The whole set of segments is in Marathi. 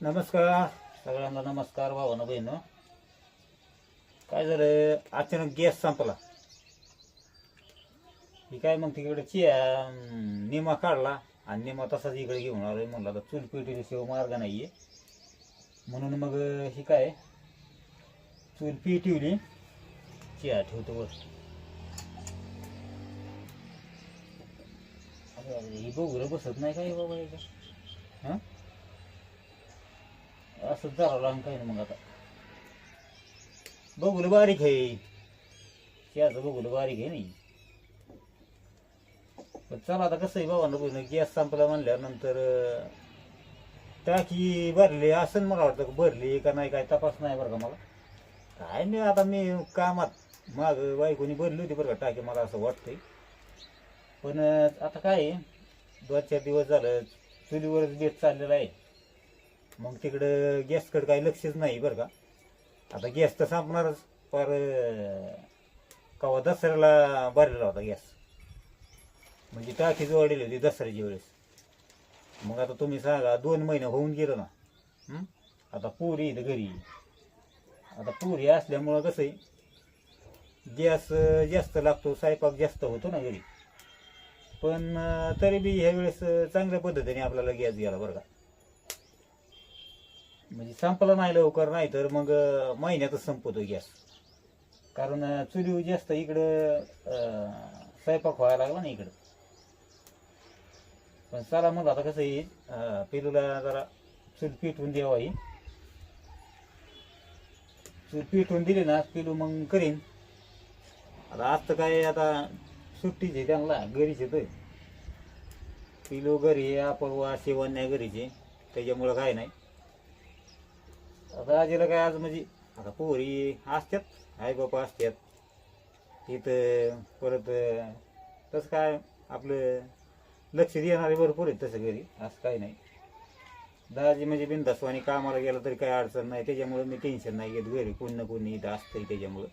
नमस्कार. सगळ्यांना नमस्कार भावानं बहिण. काय झालं अचानक गॅस संपला. ही काय मग तिकडे चिया निमा काढला. आणि निमा तसाच इकडे घेऊन आलोय. म्हणलं आता चूल पेटीला शिव मार्ग नाहीये. म्हणून मग ही काय? चूल पी चिया ठेवतो वर. अरे ही बघू बसत नाही काय बाबा हां? असं जरा लावून काही नाही मग आता. बघूल बारीक आहे. त्याचं बघूल बारीक आहे नाही. पण चला आता कसं आहे बाबांना बघून गॅस संपला म्हणल्यानंतर टाकी भरली असं मला वाटतं का भरली का नाही काय तपास नाही बरं का मला. काय मी आता मी कामात माग बायकोनी भरली होती बरं का टाकी मला असं वाटतंय. पण आता काय आहे, दोन चार दिवस झालं चुलीवरच बेत चाललेला आहे. मग तिकडं गॅसकडे काही लक्षच नाही बरं का. आता गॅस तर संपणारच पर कवा दसऱ्याला भरलेला होता गॅस म्हणजे टाकी जोडलेली होती दसऱ्याच्या वेळेस. मग आता तुम्ही सांगा दोन महिने होऊन गेलं ना. आता पुरी इथं घरी. आता पुरी असल्यामुळं कसं आहे गॅस जास्त लागतो स्वयंपाक जास्त होतो ना घरी. पण तरी बी ह्या वेळेस चांगल्या पद्धतीने आपल्याला गॅस गेला बरं का. म्हणजे संपला नाही लवकर नाही तर मग महिन्यातच संपतो गॅस. कारण चुली चुलीवर जास्त इकडं स्वयंपाक व्हायला लागला ना इकडं. पण चला मग आता कसं येईल पिलूला जरा चूल पिठून द्यावा येईल चूल पिठून दिली ना पिलू मग करीन. आता आज तर काय आता सुट्टीच आहे त्यांना घरीचे तर पिलू घरी आहे अपरवा शिवण्या घरीचे त्याच्यामुळं काय नाही. आता आजीला काय आज म्हणजे आता पोरी असतात आई बापा असतात तिथं परत तसं काय आपलं लक्ष देणारे भरपूर आहेत तसं घरी असं काही नाही. दादाजी म्हणजे बिनधास्तवानी कामाला गेलं तरी काही अडचण नाही त्याच्यामुळं मी टेन्शन नाही घेत घरी. कोण ना कोणी इथं असतंय त्याच्यामुळं.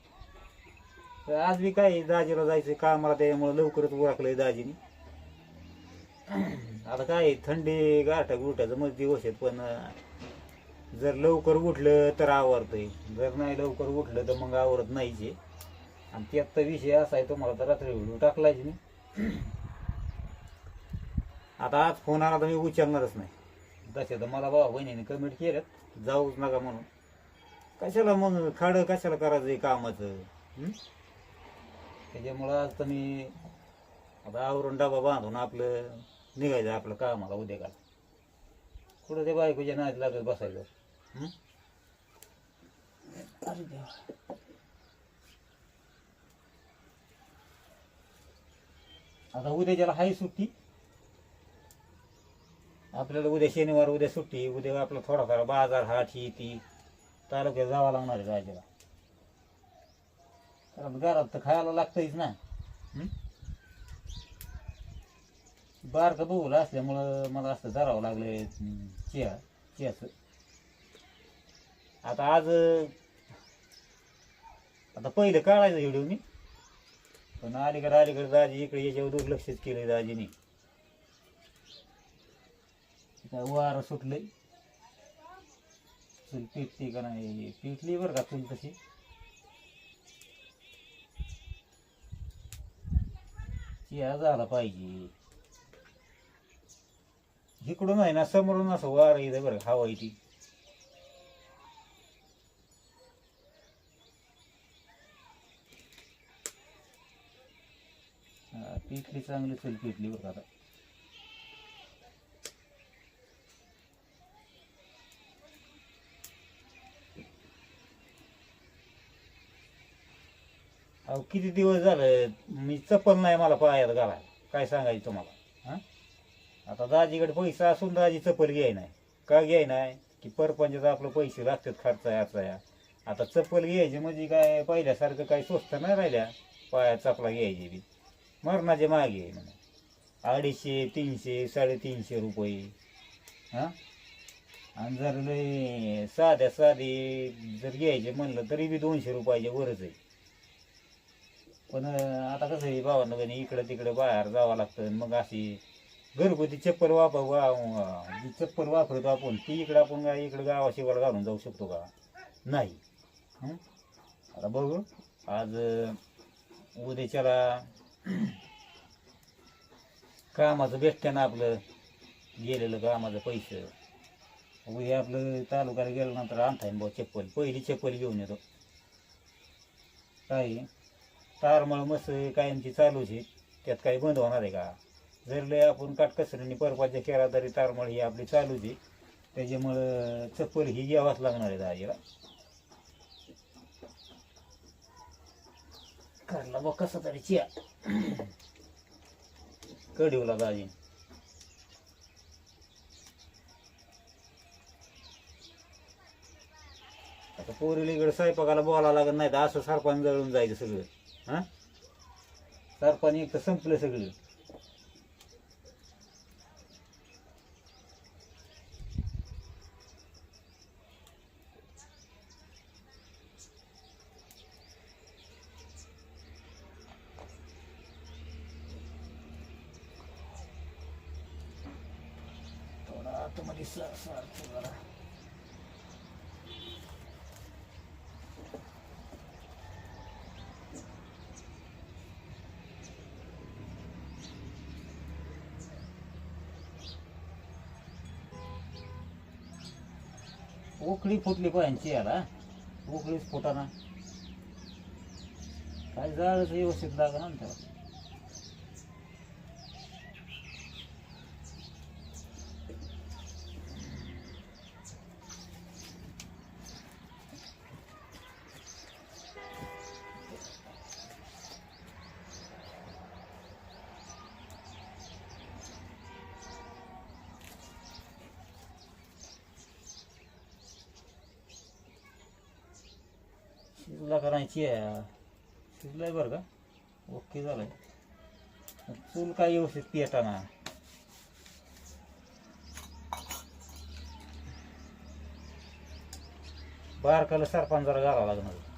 तर आज बी काय दाजीला जायचं कामाला त्याच्यामुळं लवकरच ओळखलंय दाजीनी. आता काय थंडी गारठा गुरठाचं मग दिवस आहेत पण जर लवकर उठलं तर आवरतंय. जर नाही लवकर उठलं तर मग आवरत नाही जे आणि त्यात तर विषय असा आहे तुम्हाला तर रात्री व्हिडिओ टाकलाच मी आता आज फोन आला तर मी उचलणारच नाही. तसे तर मला बाबा बहिणीने कमेंट केल्यात. जाऊच नका म्हणून. कशाला मग खाडं कशाला करायचं आहे कामाचं त्याच्यामुळं आज तर मी आता आवरून डबा बांधून आपलं निघायचं आपलं कामाला उद्या का कुठं ते बायकोच्या नाहीत लागत बसायचं? अरे देवा आता उद्याच्याला हाय सुट्टी आपल्याला उद्या शनिवार उद्या सुट्टी उद्या आपला थोडाफार बाजार हाट ही ती. तालुक्यात जावं लागणार आहे राजाला. कारण घरात तर खायला लागतंच ना. बारकं बघूला असल्यामुळं मला असं धरावं लागलं चिया चियाचं. आता आज आता पहिलं काढायचं व्हिडिओ मी. पण अलीकडे अलीकडे दाजी इकडे याच्यावर दुर्लक्षच केलंय दाजीने. काय वारं सुटलंय. चूल पिटते का नाही पिटली बरं का चूल तशी? चिया झाला पाहिजे. इकडून आहे ना समोरून असं वार येतं बरं का, हवा येते हा, पिटली चांगली चूल पिटली बरं आता. अहो किती दिवस झालं मी चप्पल नाही मला पायात घालायला. काय सांगायचं तुम्हाला? हां? आता दाजीकडे पैसा असून दाजी चप्पल घ्याय नाही का घ्याय नाही की परपंचाचं आपलं पैसे लागतात खर्च याचा या आता चप्पल घ्यायची म्हणजे काय पहिल्यासारखं काही स्वस्त नाही राहिल्या. पायात चपला घ्यायची बी. मरणाचे मागे आहे म्हणे. अडीचशे तीनशे साडेतीनशे रुपये. हां? आणि जर लय साध्या साधी जर घ्यायचे म्हणलं तरी बी दोनशे रुपयाच्या वरच आहे. पण आता कसं आहे भावांना बहिणी इकडं तिकडं बाहेर जावं लागतं. मग अशी घरगुती चप्पल वापर वा जी चप्पल वापरतो आपण ती इकडं आपण काय इकडं गावाशिवाला घालून जाऊ शकतो का? नाही. आता बघू. आज उद्याच्याला कामाचं भेटतं ना आपलं. गेलेलं कामाचं पैसे. उद्या आपलं तालुक्याला गेल्यानंतर आणता येईल भाऊ चप्पल. पहिली चप्पल घेऊन येतो. काय? तारमळ मस्त कायमची चालूच आहे. त्यात काही बंद होणार आहे का? जर लय आपण काटकसरीने परपाच्या केला तरी तारमळ ही आपली चालूच आहे. त्याच्यामुळं चप्पल ही घ्यावाच लागणार आहे दाजीला. करला बघ कसा तरी चिया. कढीवला दाजी. आता पोरीला इकडे स्वयंपाकाला बोलावं लागत नाही तर असं सरपण जळून जायचं सगळं. हा? सरपण एक तर संपलं सगळं थोडा आतमध्ये सर सर जरा. उकळी फुटली यांची याला. उकळीच फुटाना. काय जाळच व्यवस्थित लागणार ना त्याला शिजला करायची आहे. शिजलाय बरं का? ओके झालंय. चूल काय व्यवस्थित पेटाना. बारकाला सरपण जरा घालावं लागणार.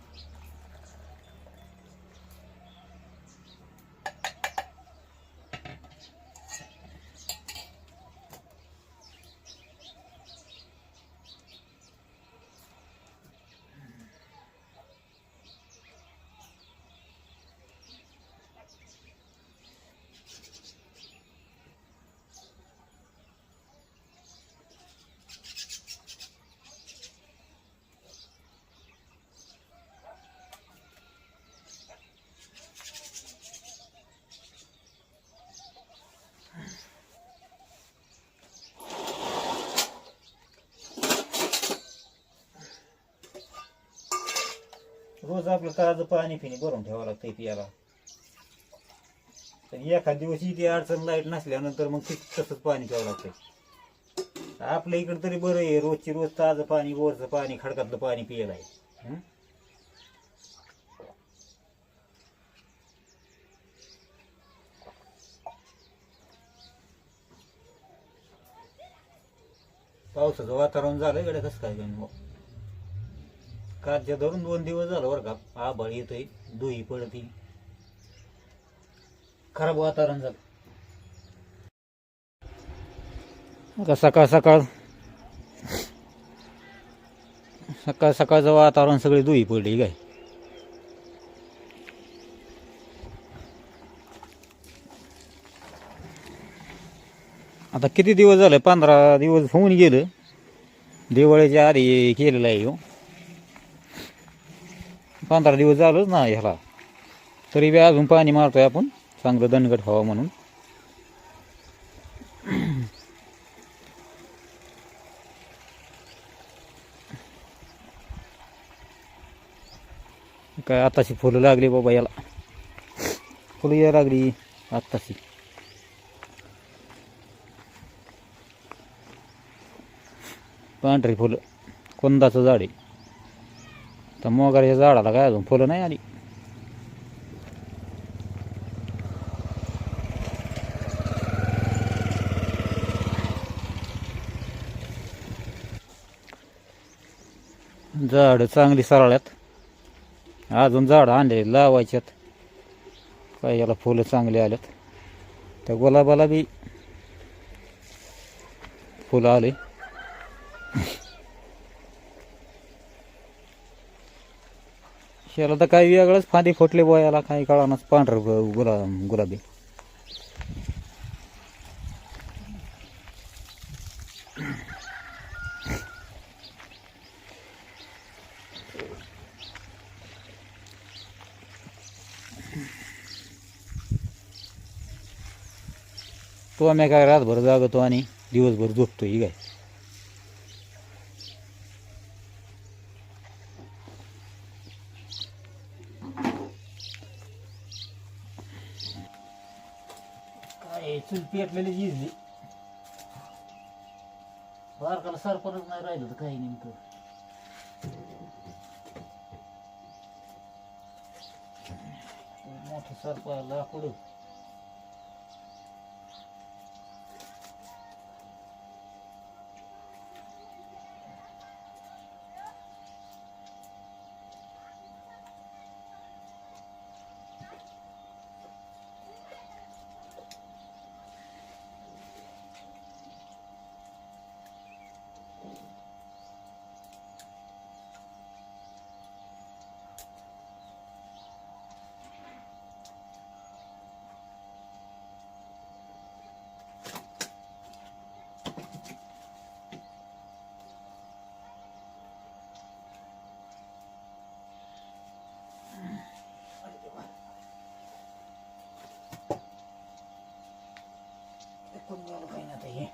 रोज आपलं ताजं पाणी पिणे भरून ठेवावं लागतंय पियाला. तर एखाद दिवस इथे अडचण लाइट नसल्यानंतर मग ते तसंच पाणी प्यावं लागतं आपल्या इकडं तरी बरं आहे रोजची रोज ताजं पाणी बोरचं पाणी खडकातलं पाणी पियला आहे. पावसाचं वातावरण झालं इकडे कसं काय काय मग कालच्या धरून दोन दिवस झालं बरं का. आभाळ येतोय दुही पडती. खराब वातावरण झालं. सकाळ सकाळ? सकाळ सकाळचं वातावरण सगळी दुही पडली काय? आता किती दिवस झाले? पंधरा दिवस होऊन गेलं. दिवाळीच्या आधी केलेलं आहे हो. पंधरा दिवस झालंच ना ह्याला. तरी बी अजून पाणी मारतोय आपण. चांगलं दणकट व्हावं म्हणून. काय आताशी फुलं लागली बाबा याला. फुलं या लागली आत्ताशी. पांढरी फुलं. कोंदाचं झाड आहे. तर मोगऱ्याच्या झाडाला काय अजून फुलं नाही आली? झाडं चांगली सरळ्यात. अजून झाडं आणलेली लावायच्यात काय याला फुलं चांगली आल्यात. त्या गुलाबाला बी फुलं आले. याला तर काही वेगळंच फांदी फुटले बोयाला काही कळानच. पांढर गुला गुलाबी. तो आम्ही काय रातभर जागतो आणि दिवसभर झोपतो ही काय काय चूल पेटलेली जिजली बारकाला सरपणच नाही राहिलं तर काही नेमकं. मोठं सरप लाकूड. कोण झालं काही हे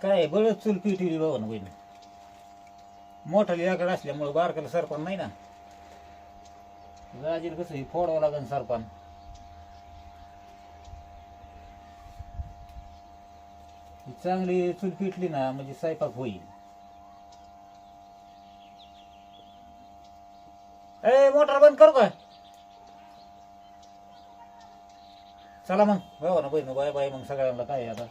काय बळच चूल पिटवली बाबा ना बहिणी मोठा लिहाकडे असल्यामुळं बारकाला सरपण नाही ना गाजीर कसं फोडावं लागेल सरपण ही चांगली चूल पिटली ना म्हणजे स्वयंपाक होईल. ए मोटर बंद करू का? चला मग. हो ना बहिण बाय बाय मग सगळ्यांना. काय आहे आता?